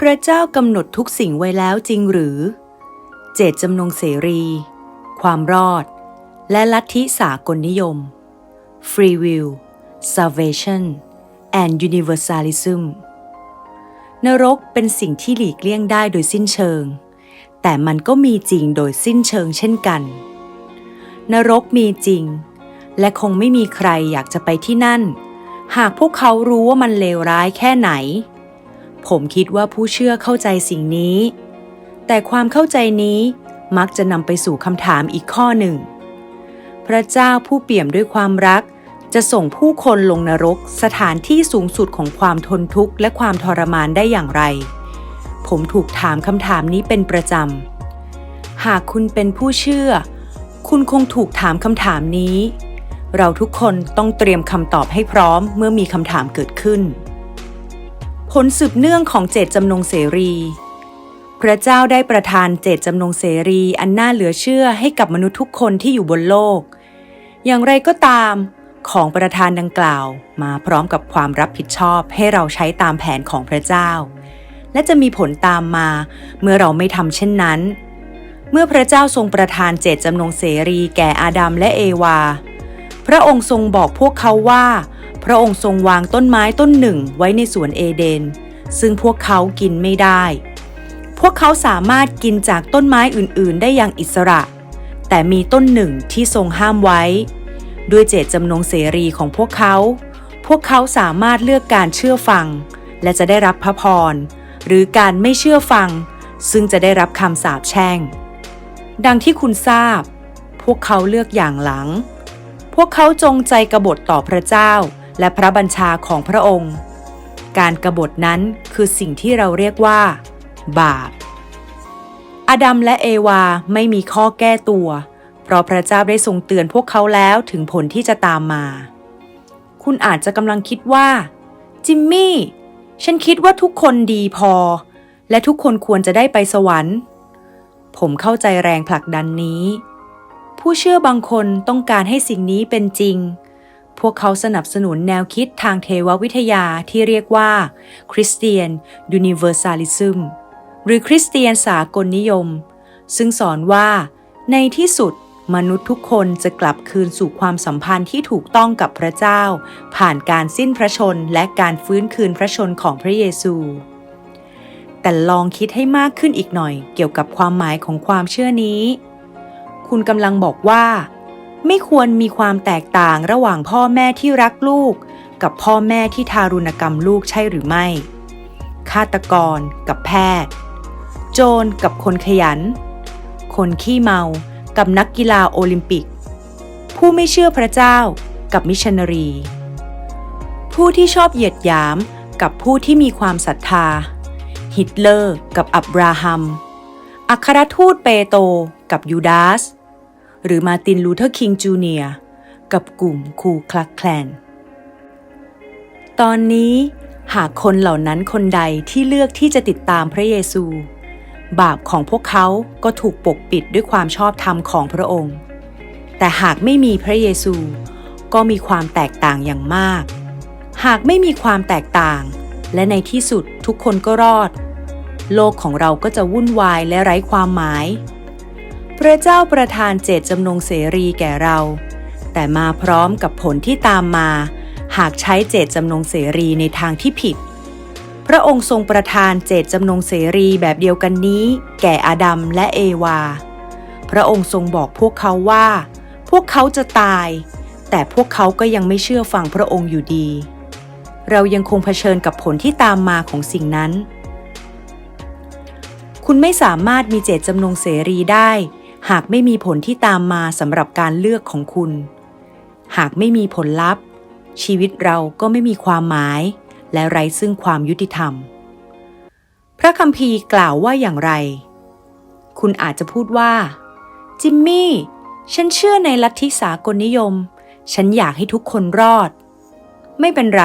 พระเจ้ากำหนดทุกสิ่งไว้แล้วจริงหรือ เจตจำนงเสรี ความรอด และลัทธิสากลนิยม Free Will Salvation and Universalism นรกเป็นสิ่งที่หลีกเลี่ยงได้โดยสิ้นเชิง แต่มันก็มีจริงโดยสิ้นเชิงเช่นกัน นรกมีจริง และคงไม่มีใครอยากจะไปที่นั่น หากพวกเขารู้ว่ามันเลวร้ายแค่ไหน ผมคิดว่าผู้เชื่อเข้าใจสิ่งนี้ แต่ความเข้าใจนี้มักจะนำไปสู่คำถามอีกข้อหนึ่ง พระเจ้าผู้เปี่ยมด้วยความรัก จะส่งผู้คนลงนรกสถานที่สูงสุดของความทนทุกข์และความทรมานได้อย่างไร ผมถูกถามคำถามนี้เป็นประจำ หากคุณเป็นผู้เชื่อ คุณคงถูกถามคำถามนี้ เราทุกคนต้องเตรียมคำตอบให้พร้อมเมื่อมีคำถามเกิดขึ้น ผลสืบเนื่องของเจตจำนงเสรี พระเจ้าได้ประทานเจตจำนงเสรีอันน่าเหลือเชื่อให้กับมนุษย์ทุกคนที่อยู่บนโลก อย่างไรก็ตามของประทานดังกล่าว มาพร้อมกับความรับผิดชอบให้เราใช้ตามแผนของพระเจ้า และจะมีผลตามมาเมื่อเราไม่ทำเช่นนั้น เมื่อพระเจ้าทรงประทานเจตจำนงเสรีแก่อาดัมและเอวา พระองค์ทรงบอกพวกเขาว่า พระองค์ทรงวางต้นไม้ต้นหนึ่งไว้ในสวนเอเดน ซึ่งพวกเขากินไม่ได้ พวกเขาสามารถกินจากต้นไม้อื่นๆ ได้อย่างอิสระ แต่มีต้นหนึ่งที่ทรงห้ามไว้ ด้วยเจตจำนงเสรีของพวกเขา พวกเขาสามารถเลือกการเชื่อฟัง และจะได้รับพระพร หรือการไม่เชื่อฟัง ซึ่งจะได้รับคำสาปแช่ง ดังที่คุณทราบ พวกเขาเลือกอย่างหลังพวกเขาจงใจกบฏต่อพระเจ้า และพระบัญชาของพระองค์ การกบฏนั้นคือสิ่งที่เราเรียกว่า บาปอาดัมและเอวาไม่มีข้อแก้ตัว เพราะพระเจ้าได้ทรงเตือนพวกเขาแล้วถึงผลที่จะตามมา คุณอาจจะกำลังคิดว่า จิมมี่ ฉันคิดว่าทุกคนดีพอ และทุกคนควรจะได้ไปสวรรค์ ผมเข้าใจแรงผลักดันนี้ ผู้เชื่อบางคนต้องการให้สิ่งนี้เป็นจริง พวกเขาสนับสนุนแนวคิดทางเทววิทยาที่เรียกว่าคริสเตียนยูนิเวอร์ซาลิซึมหรือคริสเตียนสากลนิยม ซึ่งสอนว่า ในที่สุดมนุษย์ทุกคนจะกลับคืนสู่ความสัมพันธ์ที่ถูกต้องกับพระเจ้า ผ่านการสิ้นพระชนและการฟื้นคืนพระชนของพระเยซู แต่ลองคิดให้มากขึ้นอีกหน่อยเกี่ยวกับความหมายของความเชื่อนี้ คุณกำลังบอกว่า ไม่ควรมีความแตกต่างระหว่างพ่อแม่ที่รักลูก กับพ่อแม่ที่ทารุณกรรมลูกใช่หรือไม่ ฆาตกรกับแพทย์ โจรกับคนขยัน คนขี้เมา กับนักกีฬาโอลิมปิก ผู้ไม่เชื่อพระเจ้า กับมิชชันนารี ผู้ที่ชอบเหยียดหยามกับผู้ที่มีความศรัทธา ฮิตเลอร์ กับอับราฮัม อัครทูตเปโต กับยูดาส หรือมาตินลูเทอร์คิงจูเนียร์กับกลุ่มคูคลักแคลน ตอนนี้หากคนเหล่านั้นคนใดที่เลือกที่จะติดตามพระเยซู บาปของพวกเขาก็ถูกปกปิดด้วยความชอบธรรมของพระองค์ แต่หากไม่มีพระเยซู ก็มีความแตกต่างอย่างมาก หากไม่มีความแตกต่าง และในที่สุดทุกคนก็รอด โลกของเราก็จะวุ่นวายและไร้ความหมาย ระเจ้าประทานเจตจำนงเสรีแก่เรา แต่มาพร้อมกับผลที่ตามมา หากใช้เจตจำนงเสรีในทางที่ผิด พระองค์ทรงประทานเจตจำนงเสรีแบบเดียวกันนี้ แก่อาดัมและเอวา พระองค์ทรงบอกพวกเขาว่า พวกเขาจะตาย แต่พวกเขาก็ยังไม่เชื่อฟังพระองค์อยู่ดี เรายังคงเผชิญกับผลที่ตามมาของสิ่งนั้นคุณไม่สามารถมีเจตจำนงเสรีได้ หากไม่มีผลที่ตามมาสำหรับการเลือกของคุณ หากไม่มีผลลัพธ์ ชีวิตเราก็ไม่มีความหมาย และไร้ซึ่งความยุติธรรม พระคัมภีร์กล่าวว่าอย่างไร คุณอาจจะพูดว่า จิมมี่ ฉันเชื่อในลัทธิสากลนิยม ฉันอยากให้ทุกคนรอด ไม่เป็นไร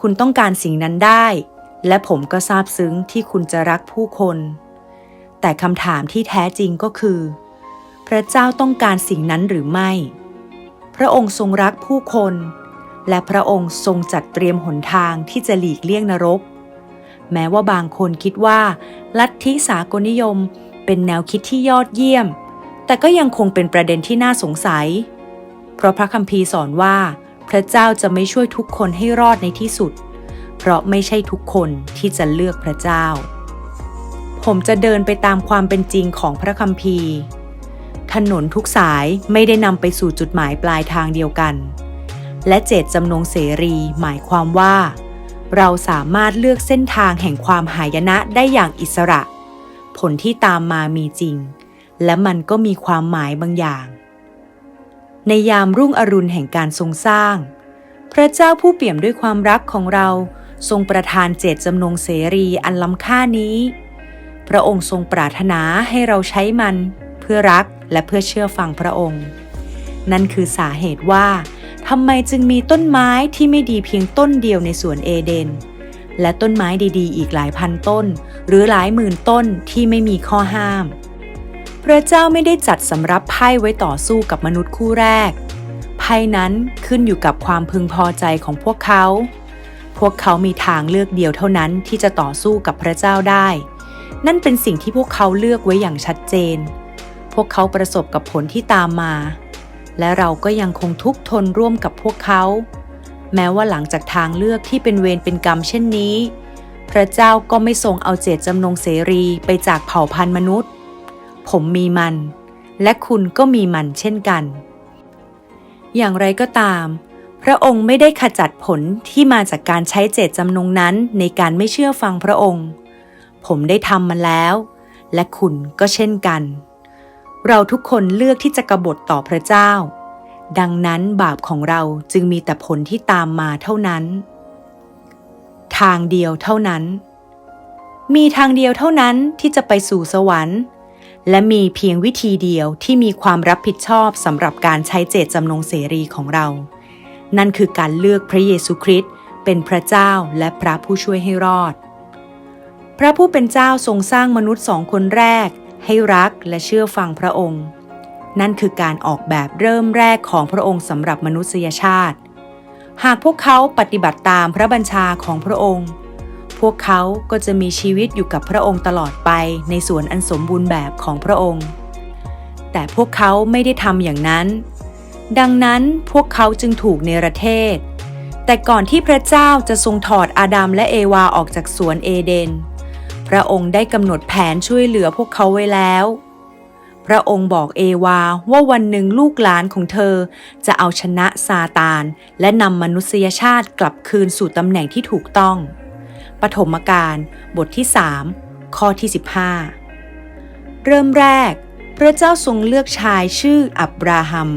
คุณต้องการสิ่งนั้นได้ และผมก็ซาบซึ้งที่คุณจะรักผู้คน แต่คำถามที่แท้จริงก็คือ พระเจ้าต้องการสิ่งนั้นหรือไม่ พระองค์ทรงรักผู้คน และพระองค์ทรงจัดเตรียมหนทางที่จะหลีกเลี่ยงนรก แม้ว่าบางคนคิดว่า ลัทธิสากลนิยมเป็นแนวคิดที่ยอดเยี่ยม แต่ก็ยังคงเป็นประเด็นที่น่าสงสัย เพราะพระคัมภีร์สอนว่า พระเจ้าจะไม่ช่วยทุกคนให้รอดในที่สุด เพราะไม่ใช่ทุกคนที่จะเลือกพระเจ้า ผมจะเดินไปตามความเป็นจริงของพระคัมภีร์ ถนนทุกสายไม่ได้นำไปสู่จุดหมายปลายทางเดียวกัน และเจตจำนงเสรีหมายความว่า เราสามารถเลือกเส้นทางแห่งความหายนะได้อย่างอิสระ ผลที่ตามมามีจริง และมันก็มีความหมายบางอย่าง ในยามรุ่งอรุณแห่งการทรงสร้าง พระเจ้าผู้เปี่ยมด้วยความรักของเราทรงประทานเจตจำนงเสรีอันล้ำค่านี้ พระองค์ทรงปรารถนาให้เราใช้มัน เพื่อรักและเพื่อเชื่อฟังพระองค์ นั่นคือสาเหตุว่าทำไมจึงมีต้นไม้ที่ไม่ดีเพียงต้นเดียวในสวนเอเดน และต้นไม้ดีๆ อีกหลายพันต้น หรือหลายหมื่นต้นที่ไม่มีข้อห้าม พระเจ้าไม่ได้จัดสำรับไพ่ไว้ต่อสู้กับมนุษย์คู่แรก ไพ่นั้นขึ้นอยู่กับความพึงพอใจของพวกเขา พวกเขามีทางเลือกเดียวเท่านั้นที่จะต่อสู้กับพระเจ้าได้ นั่นเป็นสิ่งที่พวกเขาเลือกไว้อย่างชัดเจน พวกเขาประสบกับผลที่ตามมา และเราก็ยังคงทุกทนร่วมกับพวกเขา แม้ว่าหลังจากทางเลือกที่เป็นเวรเป็นกรรมเช่นนี้ พระเจ้าก็ไม่ทรงเอาเจตจำนงเสรีไปจากเผ่าพันธุ์มนุษย์ ผมมีมัน และคุณก็มีมันเช่นกัน อย่างไรก็ตาม พระองค์ไม่ได้ขจัดผลที่มาจากการใช้เจตจำนงนั้นในการไม่เชื่อฟังพระองค์ ผมได้ทำมาแล้ว และคุณก็เช่นกัน เราทุกคนเลือกที่จะกบฏต่อพระเจ้า ดังนั้นบาปของเราจึงมีแต่ผลที่ตามมาเท่านั้น ทางเดียวเท่านั้น มีทางเดียวเท่านั้นที่จะไปสู่สวรรค์ และมีเพียงวิธีเดียวที่มีความรับผิดชอบสำหรับการใช้เจตจำนงเสรีของเรา นั่นคือการเลือกพระเยซูคริสต์เป็นพระเจ้าและพระผู้ช่วยให้รอด พระผู้เป็นเจ้าทรงสร้างมนุษย์สองคนแรก ให้รักและเชื่อฟังพระองค์ นั่นคือการออกแบบเริ่มแรกของพระองค์สำหรับมนุษยชาติ หากพวกเขาปฏิบัติตามพระบัญชาของพระองค์ พวกเขาก็จะมีชีวิตอยู่กับพระองค์ตลอดไปในสวนอันสมบูรณ์แบบของพระองค์ แต่พวกเขาไม่ได้ทำอย่างนั้น ดังนั้นพวกเขาจึงถูกเนรเทศ แต่ก่อนที่พระเจ้าจะทรงถอดอาดัมและเอวาออกจากสวนเอเดน พระองค์ได้กำหนดแผนช่วยเหลือพวกเขาไว้แล้ว พระองค์บอกเอวาว่าวันหนึ่งลูกหลานของเธอจะเอาชนะซาตาน และนำมนุษยชาติกลับคืนสู่ตำแหน่งที่ถูกต้อง ปฐมกาลบทที่ 3 ข้อที่ 15 เริ่มแรก พระเจ้าทรงเลือกชายชื่ออับราฮัม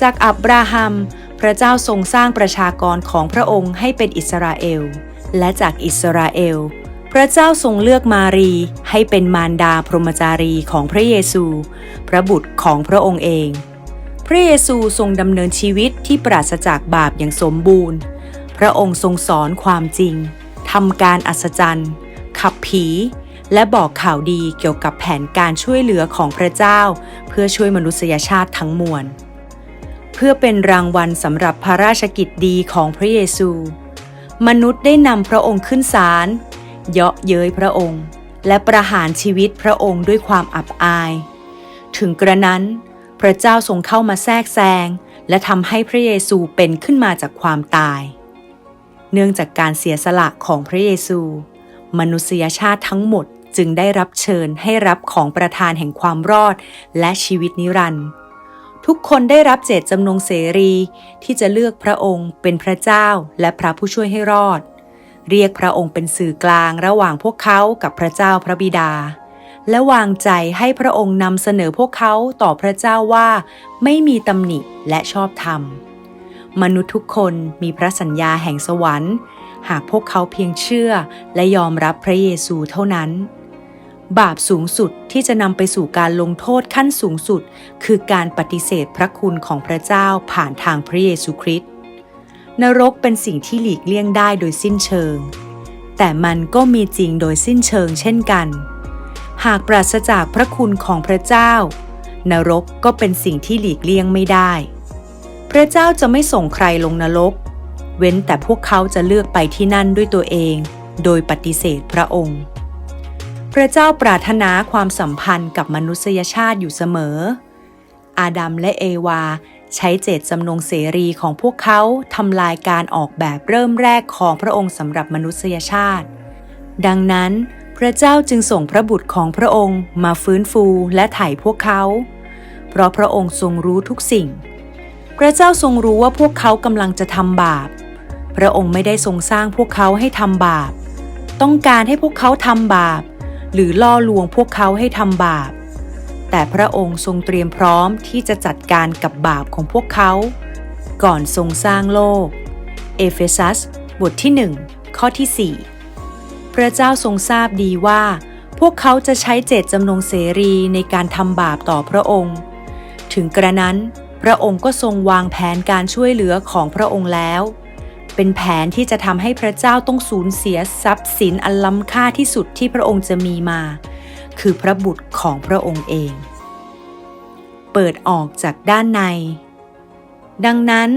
จากอับราฮัม พระเจ้าทรงสร้างประชากรของพระองค์ให้เป็นอิสราเอล และจากอิสราเอล พระเจ้าทรงเลือกมารีให้เป็นมารดาพรหมจารีของพระเยซู พระบุตรของพระองค์เอง พระเยซูทรงดำเนินชีวิตที่ปราศจากบาปอย่างสมบูรณ์ พระองค์ทรงสอนความจริงทำการอัศจรรย์ ขับผี และบอกข่าวดีเกี่ยวกับแผนการช่วยเหลือของพระเจ้า เพื่อช่วยมนุษยชาติทั้งมวล เพื่อเป็นรางวัลสำหรับพระราชกิจดีของพระเยซู มนุษย์ได้นำพระองค์ขึ้นศาล เยาะเย้ยพระองค์ และประหารชีวิตพระองค์ด้วยความอับอาย ถึงกระนั้น พระเจ้าทรงเข้ามาแทรกแซง และทำให้พระเยซูเป็นขึ้นมาจากความตาย เนื่องจากการเสียสละของพระเยซู มนุษยชาติทั้งหมดจึงได้รับเชิญให้รับของประทานแห่งความรอดและชีวิตนิรันดร์ทุกคนได้รับเจตจำนงเสรีที่จะเลือกพระองค์เป็นพระเจ้าและพระผู้ช่วยให้รอด เรียกพระองค์เป็นสื่อกลางระหว่างพวกเขากับพระเจ้าพระบิดา และวางใจให้พระองค์นำเสนอพวกเขาต่อพระเจ้าว่า ไม่มีตำหนิและชอบธรรม มนุษย์ทุกคนมีพระสัญญาแห่งสวรรค์ หากพวกเขาเพียงเชื่อและยอมรับพระเยซูเท่านั้น บาปสูงสุดที่จะนำไปสู่การลงโทษขั้นสูงสุด คือการปฏิเสธพระคุณของพระเจ้าผ่านทางพระเยซูคริสต นรกเป็นสิ่งที่หลีกเลี่ยงได้โดยสิ้นเชิง แต่มันก็มีจริงโดยสิ้นเชิงเช่นกัน หากปราศจากพระคุณของพระเจ้า นรกก็เป็นสิ่งที่หลีกเลี่ยงไม่ได้ พระเจ้าจะไม่ส่งใครลงนรก เว้นแต่พวกเขาจะเลือกไปที่นั่นด้วยตัวเอง โดยปฏิเสธพระองค์ พระเจ้าปรารถนาความสัมพันธ์กับมนุษยชาติอยู่เสมอ อาดัมและเอวา ใช้เจตจำนงเสรีของพวกเขาทำลายการออกแบบเริ่มแรกของพระองค์สำหรับมนุษยชาติ ดังนั้น พระเจ้าจึงส่งพระบุตรของพระองค์มาฟื้นฟูและไถ่พวกเขา เพราะพระองค์ทรงรู้ทุกสิ่ง พระเจ้าทรงรู้ว่าพวกเขากำลังจะทำบาป พระองค์ไม่ได้ทรงสร้างพวกเขาให้ทำบาป ต้องการให้พวกเขาทำบาป หรือล่อลวงพวกเขาให้ทำบาป แต่พระองค์ทรงเตรียมพร้อมที่จะจัดการกับบาปของพวกเขา ก่อนทรงสร้างโลก เอเฟซัส บทที่ 1 ข้อที่ 4 พระเจ้าทรงทราบดีว่า พวกเขาจะใช้เจตจำนงเสรีในการทำบาปต่อพระองค์ ถึงกระนั้น พระองค์ก็ทรงวางแผนการช่วยเหลือของพระองค์แล้ว เป็นแผนที่จะทำให้พระเจ้าต้องสูญเสียทรัพย์สินอันล้ำค่าที่สุดที่พระองค์จะมีมา คือพระบุตรของพระองค์เอง เปิดออกจากด้านใน ดังนั้น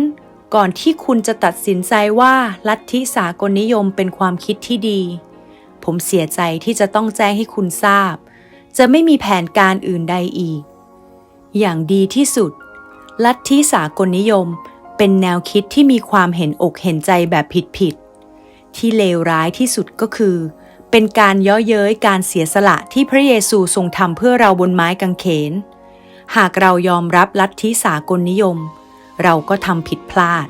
ก่อนที่คุณจะตัดสินใจว่าลัทธิสากลนิยมเป็นความคิดที่ดี ผมเสียใจที่จะต้องแจ้งให้คุณทราบ จะไม่มีแผนการอื่นใดอีก อย่างดีที่สุด ลัทธิสากลนิยมเป็นแนวคิดที่มีความเห็นอกเห็นใจแบบผิดๆที่เลวร้ายที่สุดก็คือ เป็นการย่อเย้ยการเสียสละที่พระเยซูทรงทำเพื่อเราบนไม้กางเขน หากเรายอมรับลัทธิสากลนิยม เราก็ทำผิดพลาด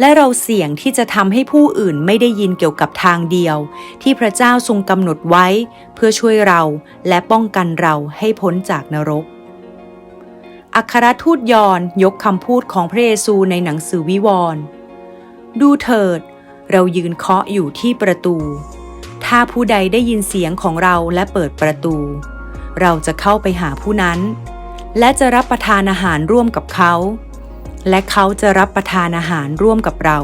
และเราเสี่ยงที่จะทำให้ผู้อื่นไม่ได้ยินเกี่ยวกับทางเดียว ที่พระเจ้าทรงกำหนดไว้ เพื่อช่วยเราและป้องกันเราให้พ้นจากนรก อัครทูตยอนยกคำพูดของพระเยซูในหนังสือวิวรณ์ดูเถิด เรายืนเคาะอยู่ที่ประตู ถ้าผู้ใดได้ยินเสียงของเราและเปิดประตู เราจะเข้าไปหาผู้นั้น และจะรับประทานอาหารร่วมกับเขา และเขาจะรับประทานอาหารร่วมกับเรา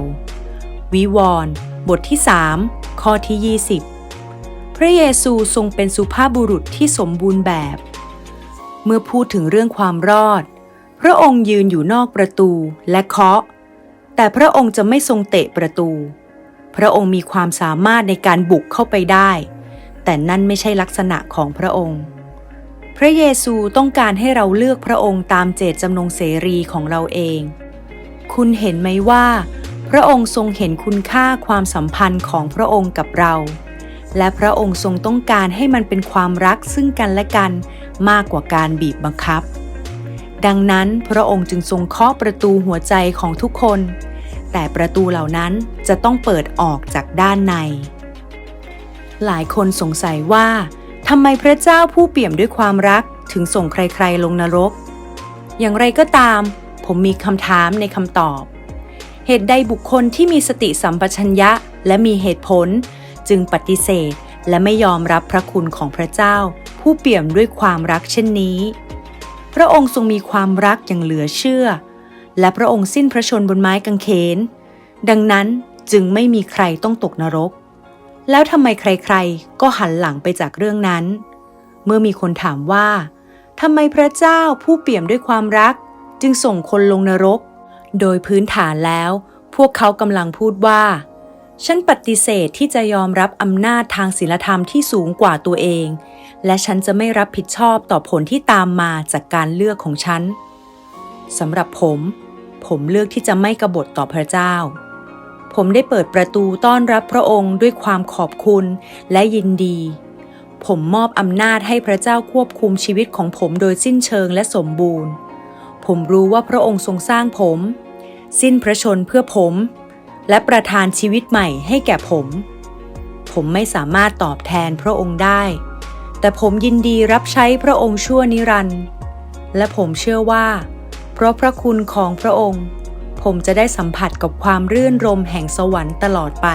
วิวรณ์บทที่ 3 ข้อที่ 20 พระเยซูทรงเป็นสุภาพบุรุษที่สมบูรณ์แบบ เมื่อพูดถึงเรื่องความรอด พระองค์ยืนอยู่นอกประตูและเคาะ แต่พระองค์จะไม่ทรงเตะประตู พระองค์มีความสามารถในการบุกเข้าไปได้ แต่นั่นไม่ใช่ลักษณะของพระองค์ พระเยซูต้องการให้เราเลือกพระองค์ตามเจตจำนงเสรีของเราเอง คุณเห็นไหมว่า พระองค์ทรงเห็นคุณค่าความสัมพันธ์ของพระองค์กับเรา และพระองค์ทรงต้องการให้มันเป็นความรักซึ่งกันและกันมากกว่าการบีบบังคับ ดังนั้นพระองค์จึงทรงเคาะประตูหัวใจของทุกคน แต่ประตูเหล่านั้นจะต้องเปิดออกจากด้านใน หลายคนสงสัยว่าทำไมพระเจ้าผู้เปี่ยมด้วยความรักถึงส่งใครๆลงนรก อย่างไรก็ตาม ผมมีคำถามในคำตอบ เหตุใดบุคคลที่มีสติสัมปชัญญะและมีเหตุผล จึงปฏิเสธและไม่ยอมรับพระคุณของพระเจ้า ผู้เปี่ยมด้วยความรักเช่นนี้ พระองค์ทรงมีความรักอย่างเหลือเชื่อ และพระองค์สิ้นพระชนบนไม้กางเขน ดังนั้นจึงไม่มีใครต้องตกนรก แล้วทำไมใครๆ ก็หันหลังไปจากเรื่องนั้น เมื่อมีคนถามว่าทำไมพระเจ้าผู้เปี่ยมด้วยความรัก จึงส่งคนลงนรก โดยพื้นฐานแล้ว พวกเขากำลังพูดว่า ฉันปฏิเสธที่จะยอมรับอำนาจทางศีลธรรมที่สูงกว่าตัวเอง และฉันจะไม่รับผิดชอบต่อผลที่ตามมาจากการเลือกของฉันสำหรับผม ผมเลือกที่จะไม่กบฏต่อพระเจ้า ผมได้เปิดประตูต้อนรับพระองค์ด้วยความขอบคุณและยินดี ผมมอบอำนาจให้พระเจ้าควบคุมชีวิตของผมโดยสิ้นเชิงและสมบูรณ์ ผมรู้ว่าพระองค์ทรงสร้างผม สิ้นพระชนเพื่อผม และประทานชีวิตใหม่ให้แก่ผม ผมไม่สามารถตอบแทนพระองค์ได้ แต่ผมยินดีรับใช้พระองค์ชั่วนิรันดร์และผมเชื่อว่า เพราะพระคุณของพระองค์ ผมจะได้สัมผัสกับความรื่นรมแห่งสวรรค์ตลอดไป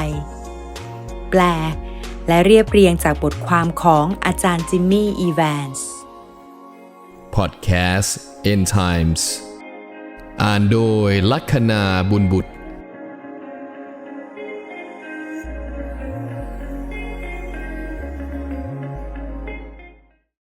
แปล และเรียบเรียงจากบทความของอาจารย์จิมมี่ อีแวนส์ Podcast End Times อ่านโดยลัคนาบุญบุตร